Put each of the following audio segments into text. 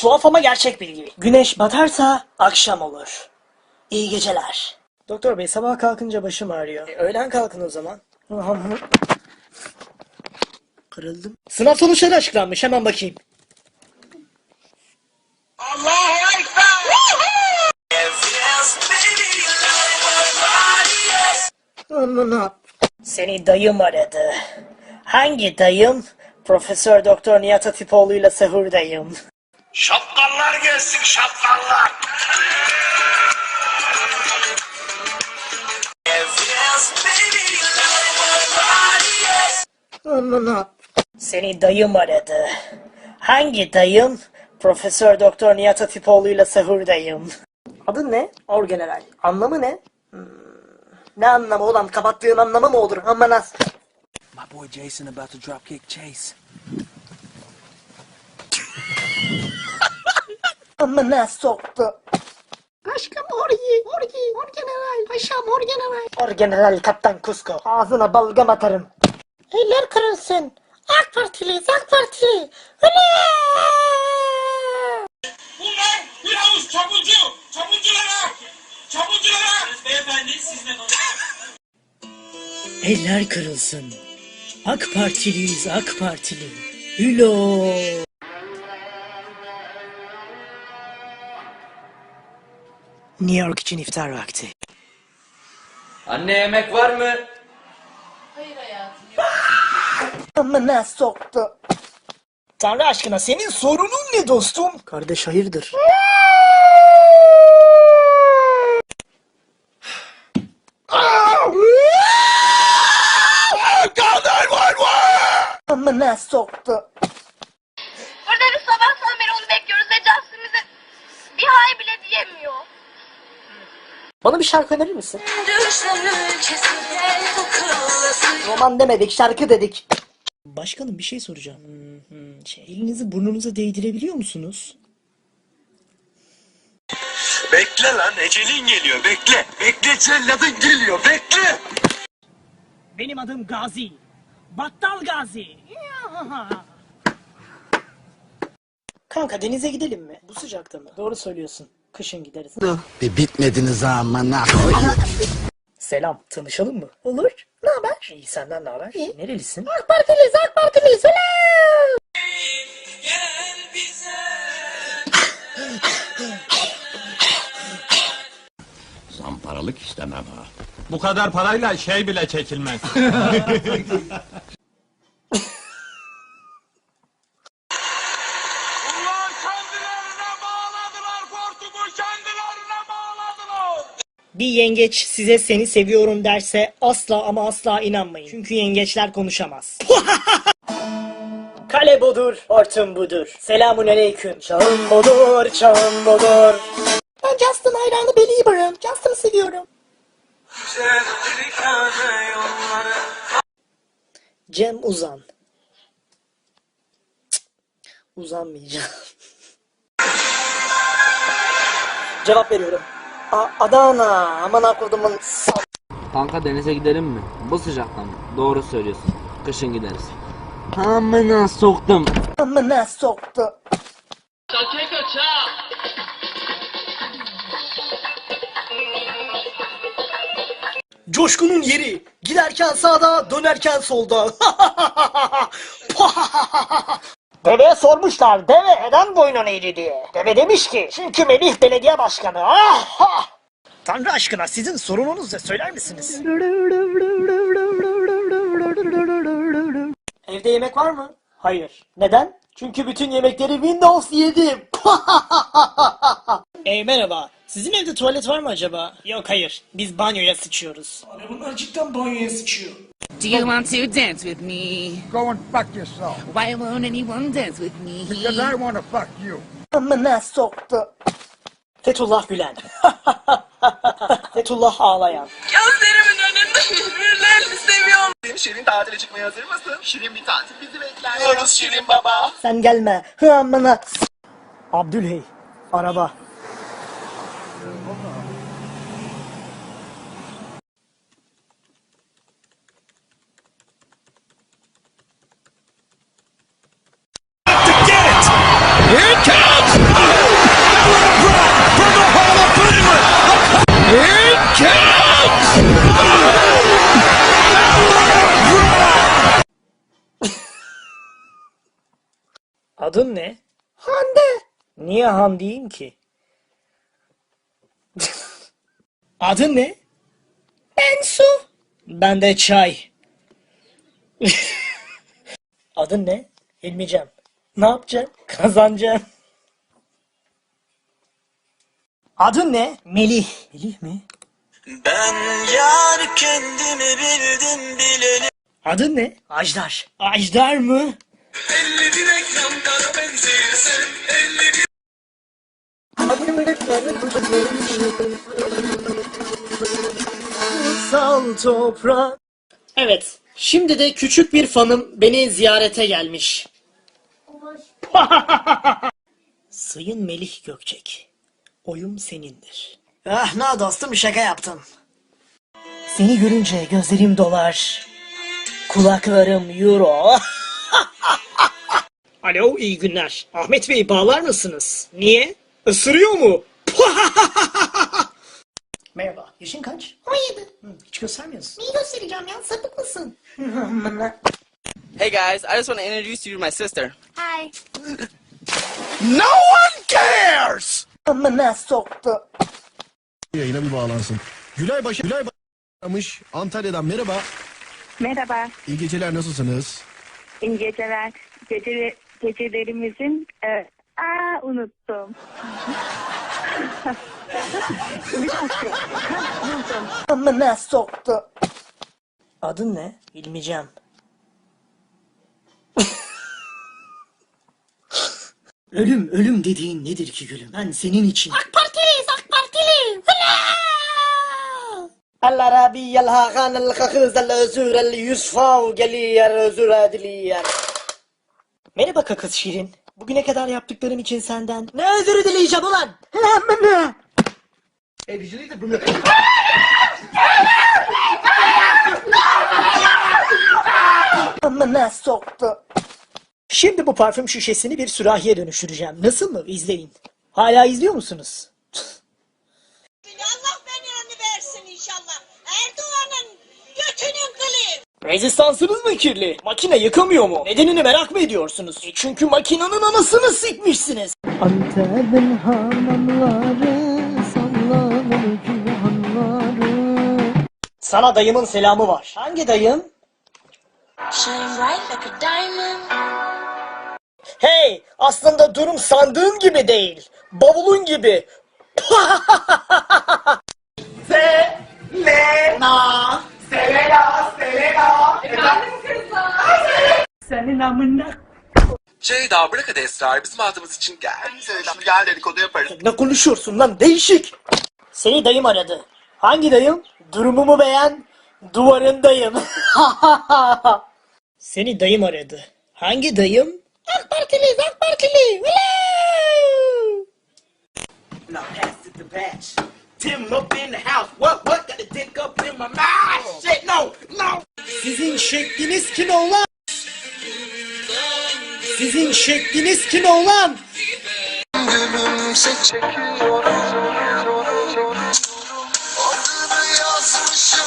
Tuhaf ama gerçek bilgi. Güneş batarsa akşam olur. İyi geceler. Doktor bey sabah kalkınca başım ağrıyor. E, öğlen kalkın o zaman. Kırıldım. Sınav sonuçları açıklanmış hemen bakayım. Amına. Seni dayım aradı. Hangi dayım? Profesör Doktor Nihat Hatipoğlu ile sahurdayım. Şapkallar gelsin şapkallar. Seni dayım aradı. Hangi dayım? Profesör Doktor Nihat Hatipoğlu ile sahurdayım. Adı ne? Orgeneral. Anlamı ne? Hmm. Ne anlamı ulan? Kapattığın anlamı mı olur? Aman as. My boy Jason about to drop kick Chase. Amına soktu. Aşkım orgi, orgi, orgeneral, paşam orgeneral. Orgeneral Kaptan Kusko. Ağzına balgam atarım. Eller kırılsın. AK Partiliyiz, AK Partili. Öyle. Bunlar bir avuç çabucu. Çabuculara. Çabuculara. Beyefendi sizle Eller kırılsın. AK Partiliyiz AK Partili. Hülo. New York için iftar vakti. Anne yemek var mı? Amına soktu. Tanrı aşkına senin sorunun ne dostum? Kardeş hayırdır? Amına soktu. Bana bir şarkı önerir misin? Roman demedik, şarkı dedik. Başkanım bir şey soracağım. Hmm, hmm, şey, elinizi burnunuza değdirebiliyor musunuz? Bekle lan ecelin geliyor bekle. Bekle celladın geliyor bekle. Benim adım Gazi. Battal Gazi. Kanka denize gidelim mi? Bu sıcakta mı? Doğru söylüyorsun. Kışın gideriz. Bir bitmediniz amına Selam. Tanışalım mı? Olur. Ne haber? İyi senden ne haber? İyi. Nerelisin? AK Partiliyiz, AK Partiliyiz. Öyle. Zamparalık istemem ha. Bu kadar parayla şey bile çekilmez. Bir yengeç size seni seviyorum derse asla ama asla inanmayın. Çünkü yengeçler konuşamaz. Kale budur, hortum budur. Selamun aleyküm. Çağın budur, çağın budur. Ben Justin hayranı Belieber'ım. Justin'ı seviyorum. Cem Uzan. Cık, Uzanmayacağım. Cevap veriyorum. A Adana. Aman akudumun. Kanka denize gidelim mi? Bu sıcakta mı? Doğru söylüyorsun. Kışın gideriz. Amına soktum. Amına soktu. Coşkunun yeri. Giderken sağda, dönerken solda. Deveye sormuşlar, deve neden boynun eğri diye. Deve demiş ki, çünkü Melih belediye başkanı. Ah, ah. Tanrı aşkına sizin sorununuz ne söyler misiniz? Evde yemek var mı? Hayır. Neden? Çünkü bütün yemekleri Windows yedim. e merhaba. Sizin evde tuvalet var mı acaba? Yok hayır. Biz banyoya sıçıyoruz. Abi bunlar cidden banyoya sıçıyor. Do you want to dance with me? Go and fuck yourself. Why won't anyone dance with me? Because I want to fuck you. Amına soktu. Fethullah Gülen. Fethullah ağlayan. Gözlerimin önünde birbirlerini seviyorum. Şirin tatile çıkmaya hazır mısın? Şirin bir tatil bizi bekler. Şirin baba. Sen gelme. Hı amına. Abdülhey. Araba. Adın ne? Hande. Niye Han diyeyim ki? Adın ne? Ben su. Ben de çay. Adın ne? Hilmican. Ne yapacaksın? Kazanacaksın. Adın ne? Melih. Melih mi? Ben yar kendimi bildim bileli. Adın ne? Ajdar. Ajdar mı? Elleri reklamlara benzeyesin. Elleri Kutsal toprak. Evet. Şimdi de küçük bir fanım beni ziyarete gelmiş. Sayın Melih Gökçek. Oyum senindir. Ah ne dostum şaka yaptım. Seni görünce gözlerim dolar. Kulaklarım euro. Alo iyi günler. Ahmet Bey bağlar mısınız? Niye? Isırıyor mu? Merhaba. Yaşın kaç? 17. Hı, hiç göstermiyorsun. Neyi göstereceğim ya? Sapık mısın? Hey guys, I just want to introduce you to my sister. Hi. No one cares. Amına soktu. Yayına bir bağlansın. Gülay Başı, Gülay Başlamış Antalya'dan merhaba. Merhaba, İyi geceler nasılsınız? iyi geceler. Gece, gecelerimizin... E, aa, unuttum. Bir dakika. Ha, buldum. Amına soktu. Adın ne? Bilmeyeceğim. ölüm, ölüm dediğin nedir ki gülüm? Ben senin için. AK Partiliyiz AK Partili. Hıla! Allah Rabbi yel hakan el kakız el Merhaba kakız Şirin. Bugüne kadar yaptıklarım için senden ne özür dileyeceğim ulan? Amına. Amına soktu. Şimdi bu parfüm şişesini bir sürahiye dönüştüreceğim. Nasıl mı? İzleyin. Hala izliyor musunuz? Allah belanı versin inşallah. Erdoğan'ın götünün kılı. Rezistansınız mı kirli? Makine yıkamıyor mu? Nedenini merak mı ediyorsunuz? E çünkü makinenin anasını sikmişsiniz. Antep'in hamamları sallanır külhanları. Sana dayımın selamı var. Hangi dayım? Hey! Aslında durum sandığın gibi değil. Bavulun gibi. Ceyda bırak hadi Esra'yı bizim adımız için gel. Ceyda gel dedikodu yaparız. Ne konuşuyorsun lan değişik. Seni dayım aradı. Hangi dayım? Durumumu beğen. Duvarındayım. Seni dayım aradı. Hangi dayım? AK Partiliyiz AK Partili. Now pass it the batch. Tim up in the house. What? What? Got the dick up in my mouth. Shit, no, no. Sizin şekliniz kim oğlan? Sizin şekliniz kim? Gülümse yazmışım.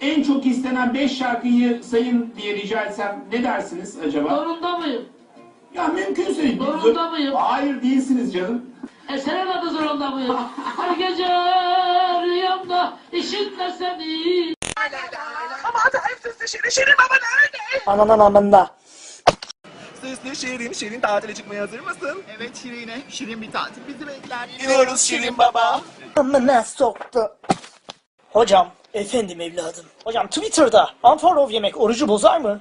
En çok istenen 5 şarkıyı sayın diye rica etsem ne dersiniz acaba? Zorunda mıyım? Ya mümkünse. Zorunda mıyım? Hayır değilsiniz canım. E senin adı zorunda mıyım? Her gece rüyamda işitme seni. Ananın amında. Süslü Şirin, Şirin tatile çıkmaya hazır mısın? Evet Şirine, Şirin bir tatil bizi bekler. Gidiyoruz Şirin baba. Amına soktu. Hocam, efendim evladım. Hocam Twitter'da unfollow yemek orucu bozar mı?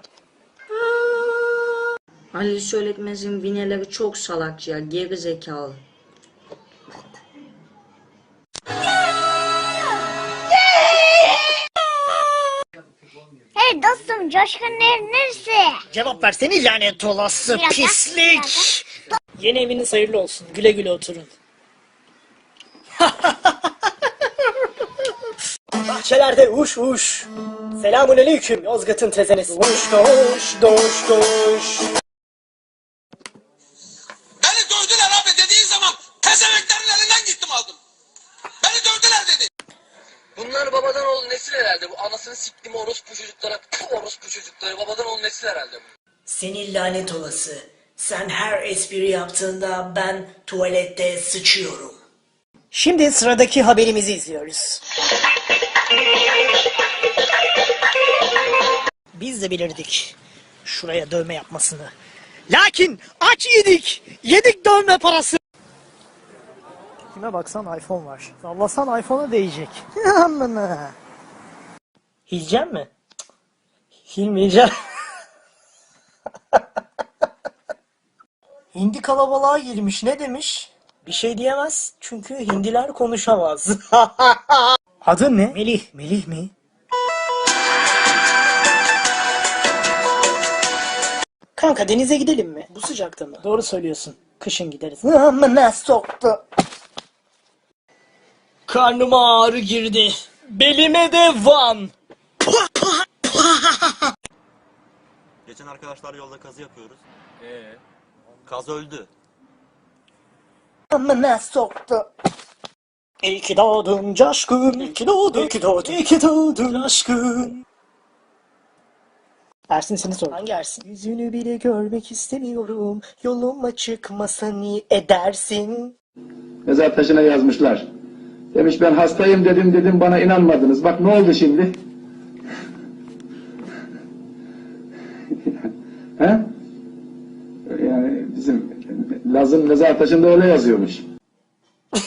Halil Söyletmez'in vineleri çok salak ya, geri zekalı. Hey dostum Coşkun ner neresi? Cevap versene lanet olası Bir dakika, bir pislik. Yeni eviniz hayırlı olsun. Güle güle oturun. Bahçelerde uş uş. Selamun aleyküm Yozgat'ın tezenesi. Uş doş doş doş. Beni dövdüler abi dediğin zaman tezemeklerin elinden gittim aldım. Bunlar babadan oğlu nesil herhalde. Bu anasını siktim orospu çocuklara. Puh, orospu çocukları babadan oğlu nesil herhalde. bu. Seni lanet olası. Sen her espri yaptığında ben tuvalette sıçıyorum. Şimdi sıradaki haberimizi izliyoruz. Biz de bilirdik şuraya dövme yapmasını. Lakin aç yedik. Yedik dövme parası. Kime baksan iPhone var. Sallasan iPhone'a değecek. Amına. Hilcem mi? Hilmeyeceğim. Hindi kalabalığa girmiş. Ne demiş? Bir şey diyemez. Çünkü hindiler konuşamaz. Adın ne? Melih. Melih mi? Kanka denize gidelim mi? Bu sıcakta mı? Doğru söylüyorsun. Kışın gideriz. Ama ne soktu? Karnıma ağrı girdi. Belime de van. Geçen arkadaşlar yolda kazı yapıyoruz. Ee? Kaz öldü. Ama ne soktu? İyi ki doğdun coşkun, iyi ki doğdun, iyi ki doğdun, iyi ki doğdun aşkın. Ersin seni sor. Hangi Ersin? Yüzünü bile görmek istemiyorum. Yoluma çıkmasa niye edersin? Mezar taşına yazmışlar. Demiş ben hastayım dedim dedim bana inanmadınız. Bak ne oldu şimdi? He? Yani bizim Laz'ın mezar taşında öyle yazıyormuş.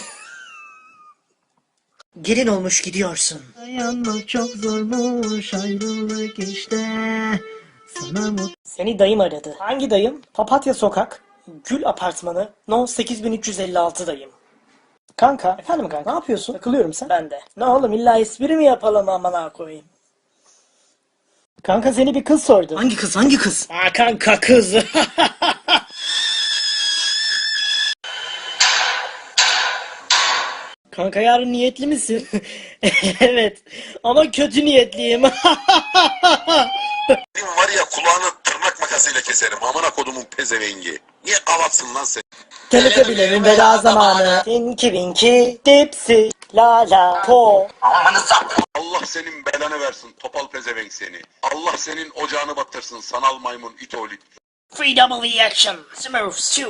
Gelin olmuş gidiyorsun. Dayanmak çok zormuş ayrılık işte. Sana mut... Seni dayım aradı. Hangi dayım? Papatya Sokak, Gül Apartmanı, No 8356 dayım. Kanka, efendim kanka ne yapıyorsun? Takılıyorum sen. Ben de. Ne oğlum illa espri mi yapalım amına koyayım? Kanka seni bir kız sordu. Hangi kız hangi kız? Aa kanka kız. Kanka yarın niyetli misin? evet. Ama kötü niyetliyim. Var ya kulağını tırnak makasıyla keserim. Amına kodumun pezevengi. Niye avatsın lan sen? Teneke bilemin veda zamanı. Tinky Winky, Dipsy, La La Po. Allah senin belanı versin topal pezevenk seni. Allah senin ocağını batırsın sanal maymun itolit. Freedom Reaction, Smurfs 2.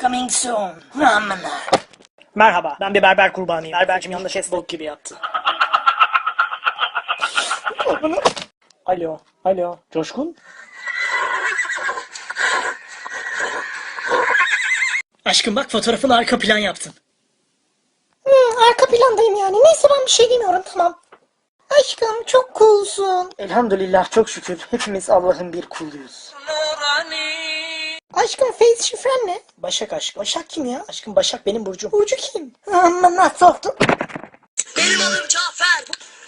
Coming soon. Amına. Merhaba, ben bir berber kurbanıyım. Berbercim yanında şes bok gibi yaptı. alo, alo. Coşkun? Aşkım bak fotoğrafın arka plan yaptın. Hmm, arka plandayım yani. Neyse ben bir şey demiyorum tamam. Aşkım çok coolsun. Elhamdülillah çok şükür hepimiz Allah'ın bir kuluyuz. Aşkım face şifren ne? Başak aşk. Başak kim ya? Aşkım Başak benim burcum. Burcu kim? Amma nasıl soktun? Benim adım Cafer.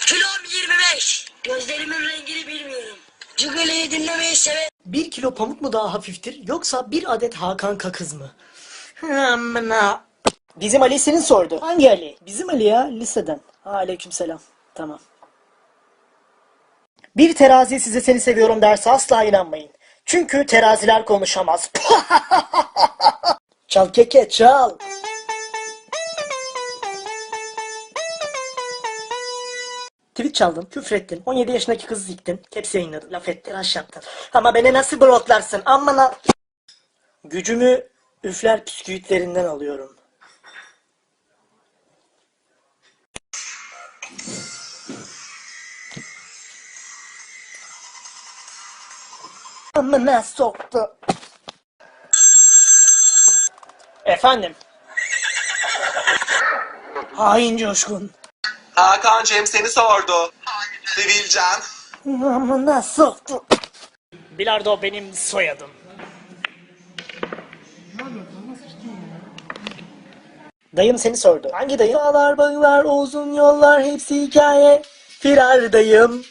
Kilom 25. Gözlerimin rengini bilmiyorum. Cıgılayı dinlemeyi severim. Bir kilo pamuk mu daha hafiftir yoksa bir adet Hakan Kakız mı? Amına. Bizim Ali senin sordu. Hangi Ali? Bizim Ali ya liseden. Aleykümselam. Tamam. Bir terazi size seni seviyorum derse asla inanmayın. Çünkü teraziler konuşamaz. çal keke çal. Tweet çaldın, küfrettin, 17 yaşındaki kızı siktin, hepsi yayınladın, laf ettin, aş yaptın. Ama beni nasıl bloklarsın? Amına... Gücümü üfler püsküvitlerinden alıyorum. Amına soktu. Efendim. Hain coşkun. Hakan Cem seni sordu. Sivilcem. Amına soktu. Bilardo benim soyadım. Dayım seni sordu. Hangi dayım? Dağlar, bağlar, uzun yollar hepsi hikaye. Firardayım.